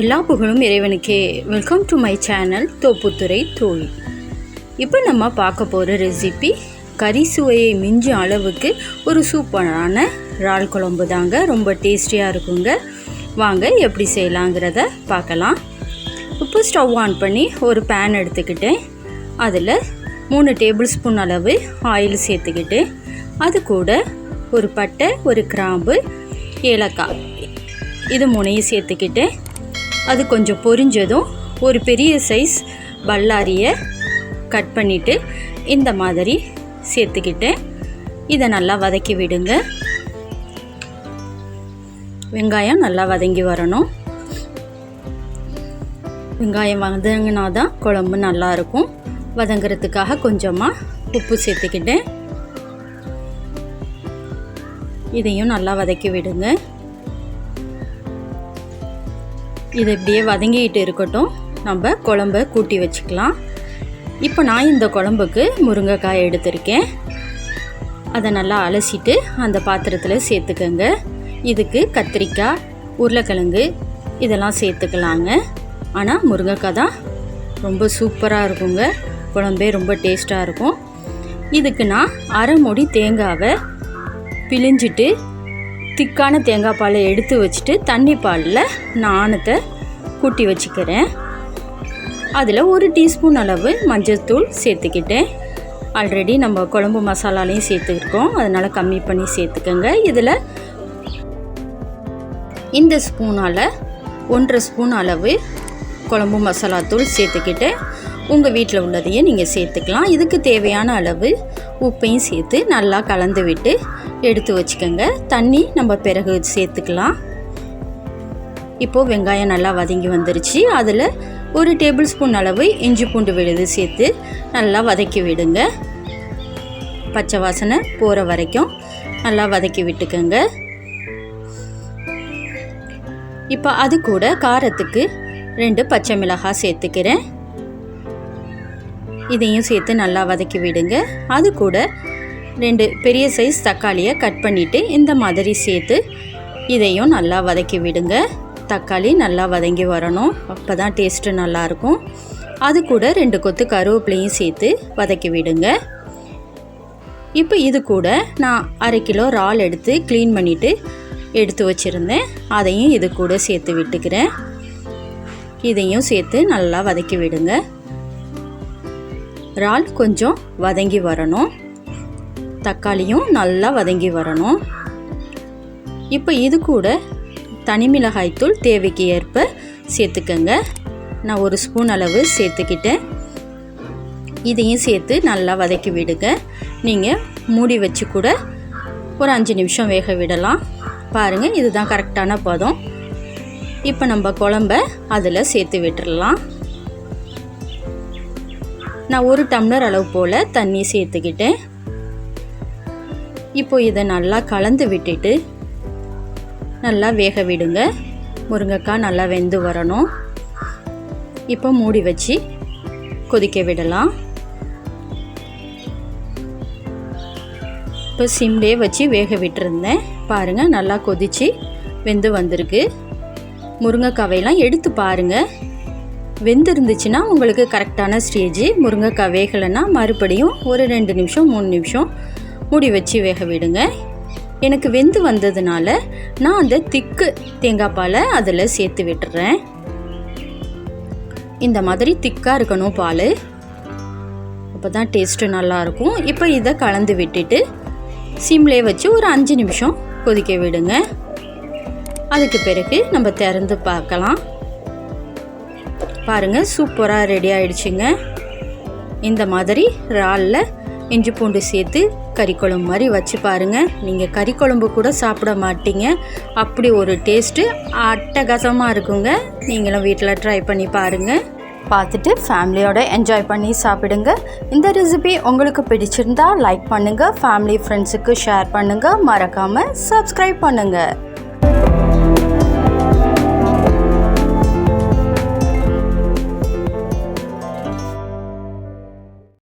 எல்லா புகழும் இறைவனுக்கே. Welcome to my channel Thopputhurai தோழி இப்போ நம்ம பார்க்க போகிற ரெசிபி கறி சுவையை மிஞ்சும் அளவுக்கு ஒரு சூப்பரான இறால் குழம்பு தாங்க. ரொம்ப டேஸ்டியாக இருக்குங்க. வாங்க எப்படி செய்யலாங்கிறத பார்க்கலாம். இப்போ ஸ்டவ் ஆன் பண்ணி ஒரு பேன் எடுத்துக்கிட்டேன் அதில் மூணு டேபிள் ஸ்பூன் அளவு ஆயில் சேர்த்துக்கிட்டு அது கூட ஒரு பட்டை ஒரு கிராம்பு ஏலக்காய் இது மூணையும் சேர்த்துக்கிட்டு அது கொஞ்சம் பொரிஞ்சதும் ஒரு பெரிய சைஸ் பல்லாரியை கட் பண்ணிவிட்டு இந்த மாதிரி சேர்த்துக்கிட்டேன் இதை நல்லா வதக்கி விடுங்க. வெங்காயம் நல்லா வதங்கி வரணும். வெங்காயம் வதங்கினா தான் குழம்பு நல்லாயிருக்கும் வதங்கிறதுக்காக கொஞ்சமாக உப்பு சேர்த்துக்கிட்டேன். இதையும் நல்லா வதக்கி விடுங்க. இது இப்படியே வதங்கிக்கிட்டு இருக்கட்டும். நம்ம குழம்ப கூட்டி வச்சுக்கலாம். இப்போ நான் இந்த குழம்புக்கு முருங்கைக்காய் எடுத்திருக்கேன். அதை நல்லா அலசிட்டு அந்த பாத்திரத்தில் சேர்த்துக்கோங்க. இதுக்கு கத்திரிக்காய் உருளைக்கிழங்கு இதெல்லாம் சேர்த்துக்கலாங்க. ஆனால் முருங்கைக்காய் தான் ரொம்ப சூப்பராக இருக்குங்க. குழம்பே ரொம்ப டேஸ்ட்டாக இருக்கும். இதுக்கு நான் அரை மூடி தேங்காவை பிழிஞ்சிட்டு திக்கான தேங்காய் பாலை எடுத்து வச்சுட்டு தண்ணி பாலில் நாணத்தை கூட்டி வச்சுக்கிறேன். அதில் ஒரு டீஸ்பூன் அளவு மஞ்சள்தூள் சேர்த்துக்கிட்டேன். ஆல்ரெடி நம்ம குழம்பு மசாலாலையும் சேர்த்துருக்கோம். அதனால் கம்மி பண்ணி சேர்த்துக்கோங்க. இதில் இந்த ஸ்பூனால் ஒன்றரை ஸ்பூன் அளவு குழம்பு மசாலா தூள் சேர்த்துக்கிட்டு உங்கள் வீட்டில் உள்ளதையே நீங்கள் சேர்த்துக்கலாம். இதுக்கு தேவையான அளவு உப்பையும் சேர்த்து நல்லா கலந்து விட்டு எடுத்து வச்சுக்கோங்க. தண்ணி நம்ம பிறகு சேர்த்துக்கலாம். இப்போது வெங்காயம் நல்லா வதங்கி வந்துருச்சு. அதில் ஒரு டேபிள் ஸ்பூன் அளவு இஞ்சி பூண்டு விழுது சேர்த்து நல்லா வதக்கி விடுங்க. பச்சை வாசனை போகிற வரைக்கும் நல்லா வதக்கி விட்டுக்கோங்க. இப்போ அது கூட காரத்துக்கு ரெண்டு பச்சை மிளகாய் சேர்த்துக்கிறேன். இதையும் சேர்த்து நல்லா வதக்கி விடுங்க. அது கூட ரெண்டு பெரிய சைஸ் தக்காளியை கட் பண்ணிவிட்டு இந்த மாதிரி சேர்த்து இதையும் நல்லா வதக்கி விடுங்க. தக்காளி நல்லா வதங்கி வரணும். அப்போ தான் டேஸ்ட்டு நல்லாயிருக்கும். அது கூட ரெண்டு கொத்து கருவேப்பிலையும் சேர்த்து வதக்கி விடுங்க. இப்போ இது கூட நான் அரை கிலோ இறால் எடுத்து க்ளீன் பண்ணிவிட்டு எடுத்து வச்சுருந்தேன். அதையும் இது கூட சேர்த்து விட்டுக்கிறேன். இதையும் சேர்த்து நல்லா வதக்கி விடுங்க. இறால் கொஞ்சம் வதங்கி வரணும். தக்காளியும் நல்லா வதங்கி வரணும். இப்போ இது கூட தனி மிளகாய்த்தூள் தேவைக்கு ஏற்ப சேர்த்துக்கங்க. நான் ஒரு ஸ்பூன் அளவு சேர்த்துக்கிட்டேன். இதையும் சேர்த்து நல்லா வதக்கி விடுங்க. நீங்கள் மூடி வச்சு கூட ஒரு அஞ்சு நிமிஷம் வேக விடலாம். பாருங்கள் இதுதான் கரெக்டான பதம். இப்போ நம்ம குழம்ப அதில் சேர்த்து விட்டுறலாம். நான் ஒரு டம்ளர் அளவு போல் தண்ணி சேர்த்துக்கிட்டேன். இப்போ இதை நல்லா கலந்து விட்டுட்டு நல்லா வேக விடுங்க. முருங்கைக்காய் நல்லா வெந்து வரணும். இப்போ மூடி வச்சு கொதிக்க விடலாம். இப்போ சிம்லே வச்சு வேக விட்டுருந்தேன். பாருங்கள் நல்லா கொதித்து வெந்து வந்திருக்கு. முருங்கைக்காவையெல்லாம் எடுத்து பாருங்கள் வெந்திருந்துச்சுன்னா உங்களுக்கு கரெக்டான ஸ்டேஜ். முருங்கைக்காய் வேகலைன்னா மறுபடியும் ஒரு ரெண்டு நிமிஷம் மூணு நிமிஷம் மூடி வச்சு வேக விடுங்க. எனக்கு வெந்து வந்ததுனால நான் அந்த திக்கு தேங்காய் பாலை அதில் சேர்த்து விட்டுறேன். இந்த மாதிரி திக்காக இருக்கணும் பால். அப்போ தான் டேஸ்ட்டு நல்லாயிருக்கும் இப்போ இதை கலந்து விட்டுட்டு சிம்லே வச்சு ஒரு அஞ்சு நிமிஷம் கொதிக்க விடுங்க. அதுக்கு பிறகு நம்ம திறந்து பார்க்கலாம். பாருங்கள் சூப்பராக ரெடி ஆயிடுச்சுங்க. இந்த மாதிரி இறாலில் இஞ்சி பூண்டு சேர்த்து கறி குழம்பு மாதிரி வச்சு பாருங்கள் நீங்கள் கறி குழம்பு கூட சாப்பிட மாட்டீங்க. அப்படி ஒரு டேஸ்ட்டு அட்டகாசமாக இருக்குங்க. நீங்களும் வீட்டில் ட்ரை பண்ணி பாருங்கள் பார்த்துட்டு ஃபேமிலியோட என்ஜாய் பண்ணி சாப்பிடுங்க. இந்த ரெசிபி உங்களுக்கு பிடிச்சிருந்தா லைக் பண்ணுங்கள் ஃபேமிலி ஃப்ரெண்ட்ஸுக்கு ஷேர் பண்ணுங்கள் மறக்காமல் சப்ஸ்கிரைப் பண்ணுங்கள்